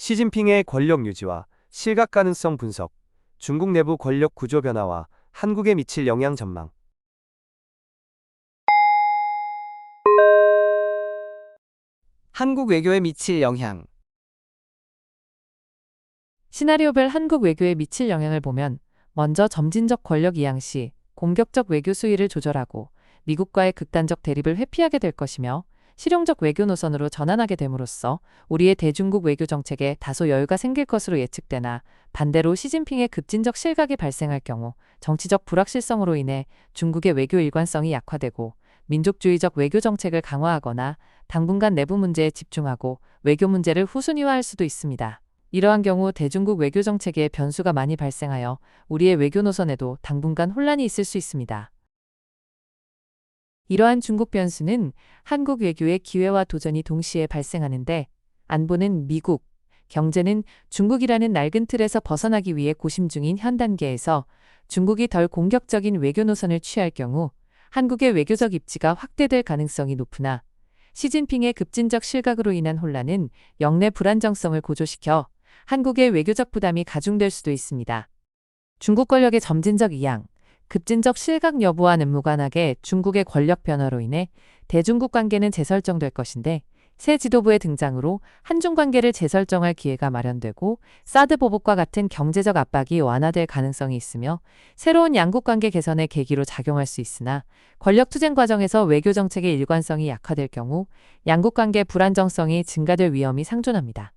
시진핑의 권력 유지와 실각 가능성 분석, 중국 내부 권력 구조 변화와 한국에 미칠 영향 전망. 한국 외교에 미칠 영향. 시나리오별 한국 외교에 미칠 영향을 보면 먼저 점진적 권력 이양 시 공격적 외교 수위를 조절하고 미국과의 극단적 대립을 회피하게 될 것이며 실용적 외교 노선으로 전환하게 됨으로써 우리의 대중국 외교 정책에 다소 여유가 생길 것으로 예측되나 반대로 시진핑의 급진적 실각이 발생할 경우 정치적 불확실성으로 인해 중국의 외교 일관성이 약화되고 민족주의적 외교 정책을 강화하거나 당분간 내부 문제에 집중하고 외교 문제를 후순위화할 수도 있습니다. 이러한 경우 대중국 외교 정책에 변수가 많이 발생하여 우리의 외교 노선에도 당분간 혼란이 있을 수 있습니다. 이러한 중국 변수는 한국 외교의 기회와 도전이 동시에 발생하는데 안보는 미국, 경제는 중국이라는 낡은 틀에서 벗어나기 위해 고심 중인 현 단계에서 중국이 덜 공격적인 외교 노선을 취할 경우 한국의 외교적 입지가 확대될 가능성이 높으나 시진핑의 급진적 실각으로 인한 혼란은 영내 불안정성을 고조시켜 한국의 외교적 부담이 가중될 수도 있습니다. 중국 권력의 점진적 이양, 급진적 실각 여부와는 무관하게 중국의 권력 변화로 인해 대중국 관계는 재설정될 것인데 새 지도부의 등장으로 한중 관계를 재설정할 기회가 마련되고 사드 보복과 같은 경제적 압박이 완화될 가능성이 있으며 새로운 양국 관계 개선의 계기로 작용할 수 있으나 권력 투쟁 과정에서 외교 정책의 일관성이 약화될 경우 양국 관계 불안정성이 증가될 위험이 상존합니다.